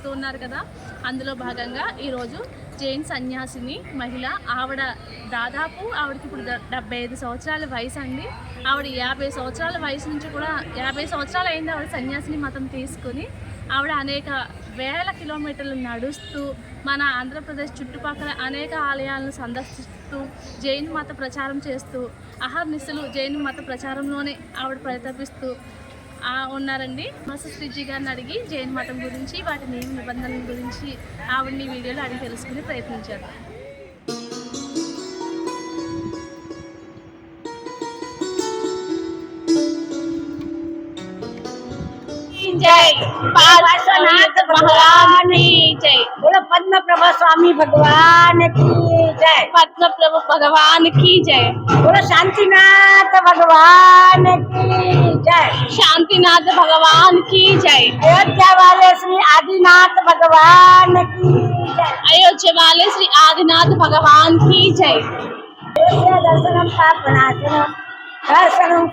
చేస్తూ ఉన్నారు కదా. అందులో భాగంగా ఈరోజు జైన్ సన్యాసిని మహిళ ఆవిడ దాదాపు ఆవిడకి ఇప్పుడు డెబ్బై ఐదు సంవత్సరాల వయసు అండి ఆవిడ యాభై సంవత్సరాల వయసు నుంచి కూడా యాభై సంవత్సరాలు అయింది ఆవిడ సన్యాసిని మతం తీసుకుని. ఆవిడ అనేక వేల కిలోమీటర్లు నడుస్తూ మన ఆంధ్రప్రదేశ్ చుట్టుపక్కల అనేక ఆలయాలను సందర్శిస్తూ జైన్ మత ప్రచారం చేస్తూ అహర్నిశలు జైన్ మత ప్రచారంలోనే ఆవిడ ప్రతిపిస్తూ ఉన్నారండి మాస్టర్ శ్రీజీ గారిని అడిగి జైన్ మతం గురించి వాటి నియమ నిబంధనల గురించి ఆవిడని ఈ వీడియోలో అడిగి తెలుసుకుని ప్రయత్నించారు జై పార్శ్వనాథ భగవాన్ జై बोलो पद्म प्रभा स्वामी भगवान की जय పద్మ ప్రభు భగవాన్ కి జై बोलो शांतिनाथ भगवान की जय। शांतिनाथ भगवान की जय। अयोध्या वाले श्री आदिनाथ भगवान की जय। अयोध्या वाले श्री आदिनाथ भगवान की जय। दर्शनम दर्शन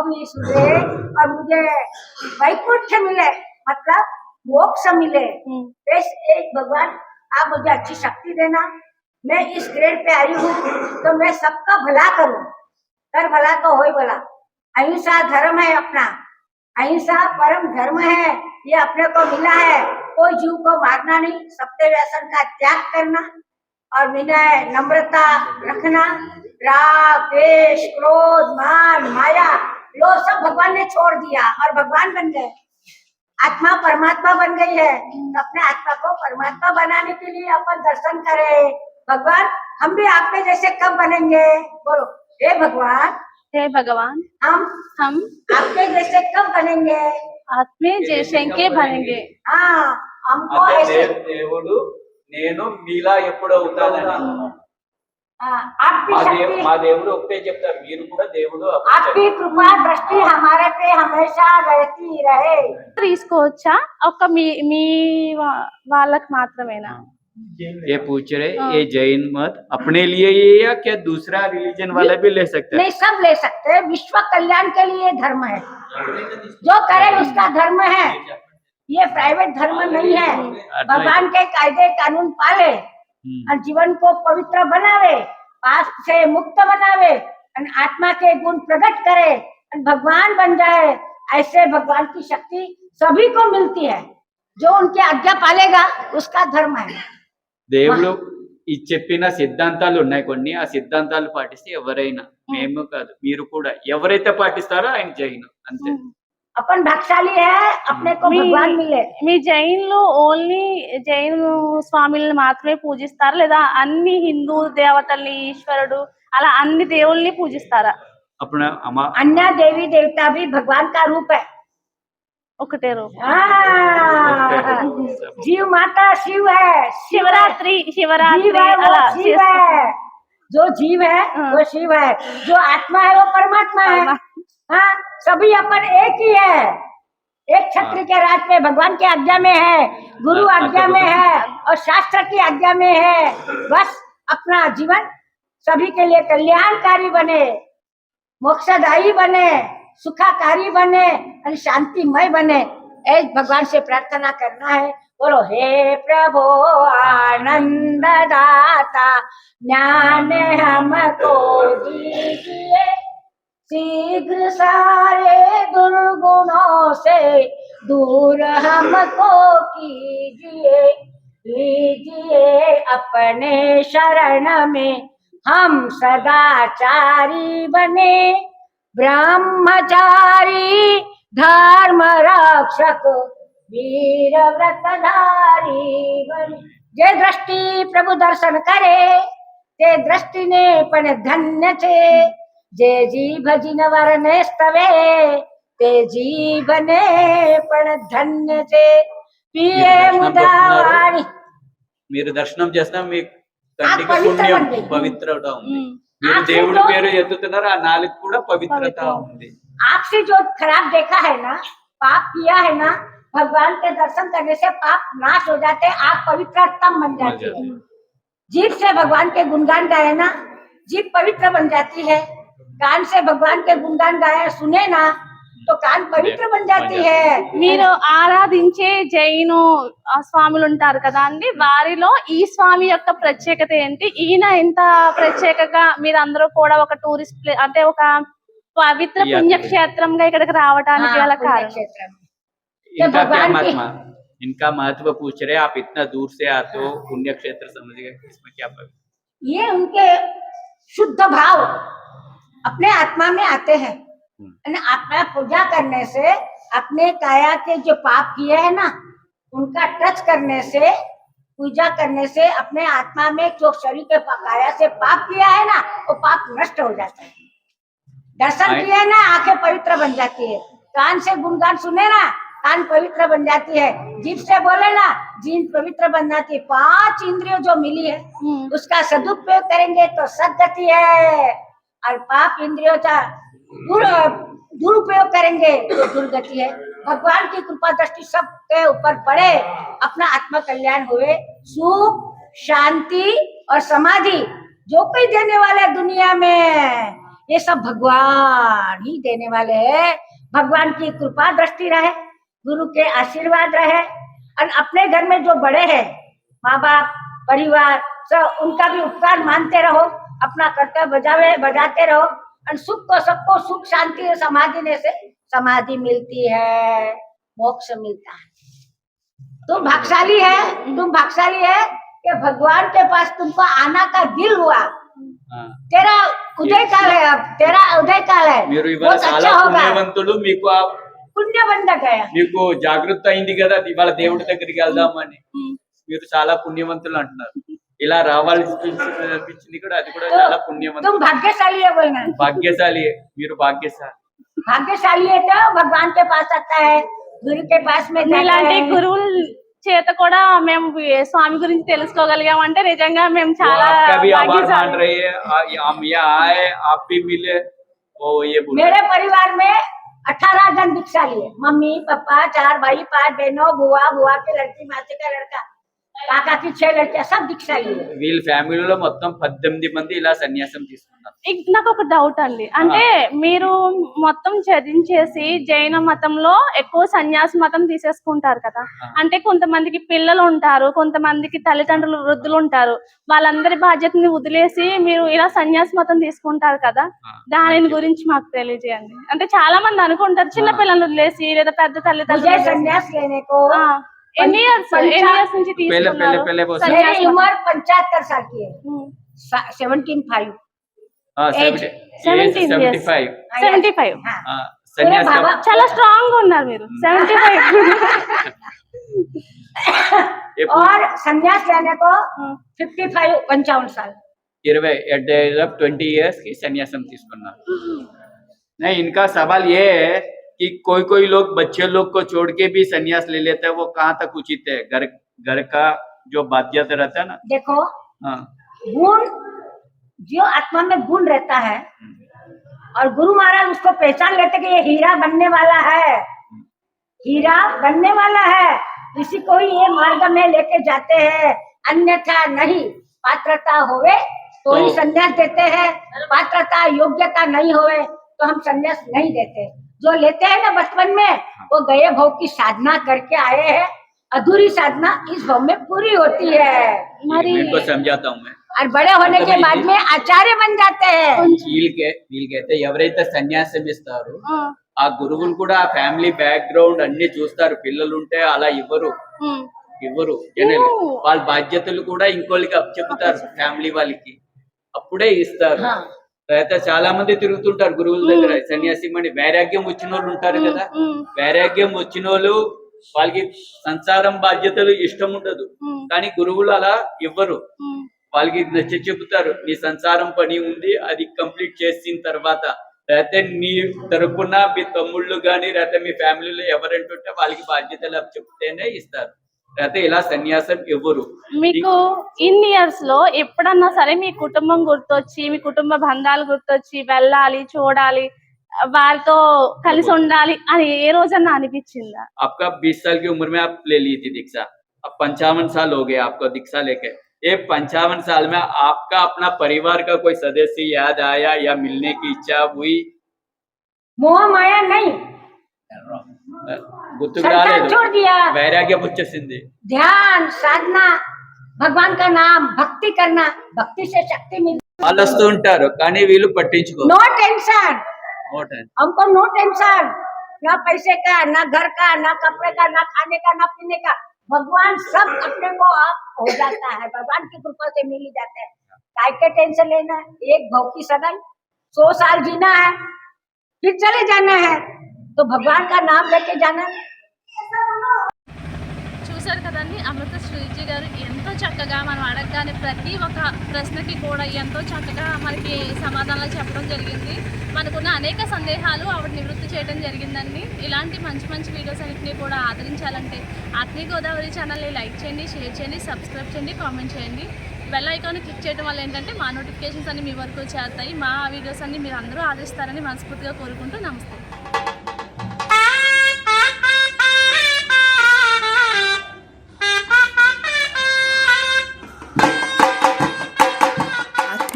भी सुधरे और मुझे वैकुंठ मिले मतलब मोक्ष मिले। हम्म। बस एक भगवान आप मुझे अच्छी शक्ति देना। मैं इस ग्रेड पे आई हूँ तो मैं सबका भला करूँ। कर भला तो हो भला। अहिंसा धर्म है अपना। अहिंसा परम धर्म है। ये अपने को मिला है। कोई जीव को मारना नहीं। सत्य व्यसन का त्याग करना और विनय नम्रता रखना। राग द्वेष क्रोध मान माया लो सब भगवान ने छोड़ दिया और भगवान बन गए आत्मा परमात्मा बन गई है तो अपने आत्मा को परमात्मा बनाने के लिए अपन दर्शन करें भगवान हम भी आपके जैसे कब बनेंगे बोलो हे भगवान జై భగవాన్ हम हम आपके जैसे कब बनेंगे ఆత్మే జయశంకే బనంగే हाँ हमको అంటే ऐसे దే- దేవుడు నేను మీలా ఎప్పుడు అవుతానని దేవుడు ఒకటే చెప్తారు మీరు కూడా దేవుడు అప్పుడే आपकी कृपा दृष्टि हमारे पे हमेशा रहती रहे తీసుకోవచ్చా ఒక్క మీ మీ వా- వాళ్ళకి మాత్రమేనా ये पूछ रहे हाँ। ये जैन मत अपने लिए ही है या क्या दूसरा रिलीजन वाला भी ले सकता है नहीं सब ले सकते हैं विश्व कल्याण के लिए धर्म है जो करे उसका धर्म है ये प्राइवेट धर्म नहीं है भगवान के कायदे कानून पाले हम्म। और जीवन को पवित्र बनावे पाप से मुक्त बनावे और आत्मा के गुण प्रकट करे और भगवान बन जाए ऐसे भगवान की शक्ति सभी को मिलती है जो उनकी आज्ञा पालेगा उसका धर्म है దేవుడు ఈ చెప్పిన సిద్ధాంతాలు ఉన్నాయి కొన్ని ఆ సిద్ధాంతాలు పాటిస్తే ఎవరైనా మేము కాదు మీరు కూడా ఎవరైతే పాటిస్తారో ఆయన జైన్ అంతే अपन भागशाली है अपने को మీ- भगवान मिले మీ జైన్లు ఓన్లీ జైన్ స్వామిని మాత్రమే పూజిస్తారా లేదా అన్ని హిందూ దేవతల్ని ఈశ్వరుడు అలా అన్ని దేవుళ్ళని పూజిస్తారా అప్పుడు అమ్మ अन्य देवी देवता भी भगवान का रूप है ఒకటే రూపం हाँ, जीव माता शिव है శివరాత్రి जीव శివరాత్రి है वो అలా शिव చేస్తారు. है जो जीव है हाँ। वो शिव है जो आत्मा है वो परमात्मा है परमा- हाँ सभी अपन एक ही है। एक छत्र के राज पे भगवान की आज्ञा में है गुरु हाँ, आज्ञा में है और शास्त्र की आज्ञा में है। बस अपना जीवन सभी के लिए कल्याणकारी बने मोक्षदायी बने सुखाकारी बने और शांतिमय बने। ऐ भगवान से प्रार्थना करना है। बोलो हे प्रभु आनंद दाता ज्ञान हमको दीजिए। शीघ्र सारे दुर्गुणों से दूर हमको कीजिए, लीजिए अपने शरण में। हम सदाचारी बने, ब्रह्मचारी धर्म रक्षक वीर व्रतधारी बने। जे दृष्टि प्रभु दर्शन करे ते दृष्टि ने पण धन्य छे। जे जी भजन वरने स्तवे ते जीवने पण धन्य जे पिये ముదావాణి మీరు దర్శనం చేసినా మీ కంటికి పుణ్యం పవిత్రత ఉంది మీరు దేవుడి పేరు ఎత్తుతున్నారు ఆ నాలుగు కూడా పవిత్రత ఉంది आपसे जो खराब देखा है ना पाप किया है ना भगवान के दर्शन करने से पाप नाश हो जाते हैं आप पवित्र तम बन जाते हैं। जीव से भगवान के गुणगान गाए ना जीव पवित्र बन जाती है। कान से भगवान के गुणगान गाए सुने ना तो कान पवित्र बन जाती है మీరు ఆరాధించే జైను ఆ, స్వాములు ఉంటారు కదా అండి వారిలో ఈ స్వామి యొక్క ప్రత్యేకత ఏంటి ఈయన ఎంత ప్రత్యేకగా మీరందరూ కూడా ఒక టూరిస్ట్ ప్లే అంటే ఒక పవిత్ర యాత్ర. పుణ్యక్షేత్రంగా ఇక్కడికి రావడానికి हाँ, గల पुण्य కారణం क्षेत्र में। इनका क्या भगवान की- महत्व इनका महत्व पूछ रहे आप इतना दूर से आते हो पुण्य क्षेत्र समझ गए इसमें क्या पवित्र ये उनके शुद्ध भाव अपने आत्मा में आते हैं। हम्म। आत्मा पूजा करने से अपने काया के जो पाप किए हैं ना उनका टच करने से पूजा करने से अपने आत्मा में जो शरीर के काया से पाप किया है ना वो पाप नष्ट हो जाता है। दर्शन किए ना आँखें पवित्र बन जाती है। कान से गुणगान सुने ना कान पवित्र बन जाती है। जीभ से बोले ना जीभ पवित्र बन जाती है। पाँच इंद्रियों जो मिली है उसका सदुपयोग करेंगे तो सदगति है। और पाप इंद्रियों का दुरुपयोग करेंगे तो दुर्गति है। भगवान की कृपा दृष्टि सबके ऊपर पड़े, अपना आत्म कल्याण हुए। सुख, शांति और समाधि, जो कोई देने वाला दुनिया में, ये सब भगवान ही देने वाले हैं। भगवान की कृपा दृष्टि रहे, गुरु के आशीर्वाद रहे। और अपने घर में जो बड़े हैं, माँ बाप, परिवार, सब उनका भी उपकार मानते रहो। अपना कर्तव्य बजावे बजाते रहो और सुख को सबको सुख शांति और समाधि ने से समाधि मिलती है मोक्ष मिलता है तुम भागशाली है तुम भागशाली है कि भगवान के पास तुमको आना का दिल हुआ हाँ। तेरा उदय काल है अब तेरा उदय काल है మీరు ఇవాళ बहुत చాలా अच्छा होगा పుణ్యవంతులు మీకు ఆ पुण्य बन गया మీకు జాగృత అయింది కదా ఇవాళ దేవుడి దగ్గరికి వెళ్దామని ఉమ్. మీరు చాలా పుణ్యవంతులు అంటున్నారు ఇలా రావాల్సి అనిపించింది కూడా అది కూడా तो చాలా तुम పుణ్యవంతులు भाग्यशाली है बोलना భాగ్యశాలి మీరు భాగ్యశాలి भाग्यशाली है तो भगवान के पास आता है गुरु के पास में जाता ఇలాంటి है గురువుల చేత కూడా మేము ఈ స్వామి గురించి తెలుసుకోగలిగామంటే నిజంగా మేము वो చాలా आपका भी आभार मान భాగ్యశాలి. रही है आ- हम यहाँ आए आप भी मिले वो ये बोल रहे मेरे परिवार में अठारह जन दीक्षा लिए मम्मी पापा चार भाई पांच बहनों बुआ बुआ की लड़की मासी का लड़का కాకాకి సబ్ వీళ్ళ ఫ్యామిలీలో మొత్తం పద్దెనిమిది మంది ఇలా సన్యాసం తీసుకున్నారు. నాకు ఒక డౌట్ అండి. అంటే మీరు మొత్తం చదివించేసి జైన మతంలో ఎక్కువ సన్యాస మతం తీసేసుకుంటారు కదా. అంటే కొంతమందికి పిల్లలు ఉంటారు కొంతమందికి తల్లిదండ్రులు వృద్ధులు ఉంటారు. వాళ్ళందరి బాధ్యతని వదిలేసి మీరు ఇలా సన్యాస మతం తీసుకుంటారు కదా. దాని గురించి మాకు తెలియజేయండి. అంటే చాలా మంది అనుకుంటారు చిన్న పిల్లలు వదిలేసి లేదా పెద్ద తల్లిదండ్రులు వదిలేసి. संन्यास लेने को ఆ. ఎన్ని ఇయర్స్ ఎన్ని ఇయర్స్ నుంచి पहले पहले తీసుకున్నారు पहले वो సన్యాసి मेरी మతం? उम्र पंचहत्तर साल की है um. Seventeen five Seventeen seventy years. Five seventy five हाँ సన్యాసం బాబా. చాలా స్ట్రాంగ్ గా ఉన్నారు మీరు సెవెంటీ ఫైవ్ ఎప్పుడు और संन्यास लेने को फिफ्टी फाइव पंचावन साल इरवे at the age of twenty years की सन्यासम తీసుకున్నారు नहीं इनका सवाल ये है कि कोई कोई लोग बच्चे लोग को छोड़ के भी सन्यास ले लेते हैं वो कहाँ तक उचित है? घर घर का जो बाध्यता रहता है ना। देखो हाँ। गुण जो आत्मा में गुण रहता है और गुरु महाराज उसको पहचान लेते कि ये हीरा बनने वाला है। हीरा बनने वाला है। किसी को ही ये मार्ग में लेके जाते हैं। अन्यथा नहीं पात्रता होवे तो ही तो- संन्यास देते हैं। पात्रता योग्यता नहीं होवे तो हम संन्यास नहीं देते। जो लेते हैं ना बचपन में वो गए भाव की साधना करके आए हैं अधूरी साधना इस भाव में पूरी होती है మరి इनको समझाता हूँ मैं और बड़े होने के बाद में आचार्य बन जाते हैं వీళ్ళకే వీళ్ళకైతే ఎవరైతే సన్యాసం ఇస్తారో ఆ, ఆ గురువులు కూడా ఆ ఫ్యామిలీ బ్యాక్గ్రౌండ్ అన్ని చూస్తారు పిల్లలు ఉంటే అలా ఇవ్వరు ఉమ్, ఇవ్వరు జనరల్ వాళ్ళ బాధ్యతలు కూడా ఇంకోళ్ళకి చెప్తారు ఫ్యామిలీ వాళ్ళకి అప్పుడే ఇస్తారు అయితే చాలా మంది తిరుగుతుంటారు గురువుల దగ్గర. సన్యాసి మణి వైరాగ్యం వచ్చిన వాళ్ళు ఉంటారు కదా. వైరాగ్యం వచ్చిన వాళ్ళు వాళ్ళకి సంసారం బాధ్యతలు ఇష్టం ఉండదు. కానీ గురువులు అలా ఇవ్వరు. వాళ్ళకి నచ్చ చెబుతారు నీ సంసారం పని ఉంది అది కంప్లీట్ చేసిన తర్వాత లేకపోతే నీ తరపున మీ తమ్ముళ్ళు గాని లేకపోతే మీ ఫ్యామిలీలో ఎవరంటుంటే వాళ్ళకి బాధ్యతలు చెప్తేనే ఇస్తారు. లేకపోతే ఇలా సన్యాసం ఇవ్వరు మీకు ఇన్ని ఇయర్స్ లో ఎప్పుడన్నా సరే మీ కుటుంబం గుర్తొచ్చి మీ కుటుంబ బంధాలు గుర్తొచ్చి వెళ్ళాలి చూడాలి వారితో కలిసి ఉండాలి అని ఏ రోజన్నా అనిపించిందా आपका बीस साल की उम्र में आप ले ली थी दीक्षा अब पंचावन साल हो गए आपको दीक्षा लेके ये पंचावन साल में आपका अपना परिवार का कोई सदस्य याद आया या मिलने की इच्छा हुई मोह माया नहीं గుర్తుకు संसार రాలేదు छोड़ दिया వైరాగ్యం వచ్చేసింది ध्यान साधना भगवान का नाम भक्ति करना भक्ति से शक्ति मिलती వాళ్ళు వస్తూ ఉంటారు కానీ వీళ్ళు పట్టించుకో नो टेंशन ఓటన్. हमको नो टेंशन ना पैसे का ना घर का ना कपड़े का ना खाने का ना पीने का भगवान सब अपने को आप हो जाता है भगवान की कृपा से मिल ही जाते हैं काय के टेंशन लेना है एक भाव की सगाई सौ साल जीना है फिर चले जाना है तो भगवान का नाम लेके जाना है చూశారు కదండి అమృత శ్రీజీ గారు ఎంతో చక్కగా మనం అడగగానే ప్రతి ఒక్క ప్రశ్నకి కూడా ఎంతో చక్కగా మనకి సమాధానాలు చెప్పడం జరిగింది మనకున్న అనేక సందేహాలు ఆవిడ నివృత్తి చేయడం జరిగిందండి ఇలాంటి మంచి మంచి వీడియోస్ అన్నింటినీ కూడా ఆదరించాలంటే ఆత్మీయ గోదావరి ఛానల్ని లైక్ చేయండి షేర్ చేయండి సబ్స్క్రైబ్ చేయండి కామెంట్ చేయండి బెల్ ఐకాన్ క్లిక్ చేయడం వల్ల ఏంటంటే మా నోటిఫికేషన్స్ అన్ని మీ వరకు చేరుతాయి మా వీడియోస్ అన్ని మీరు అందరూ ఆదరిస్తారని మనస్ఫూర్తిగా కోరుకుంటూ నమస్తే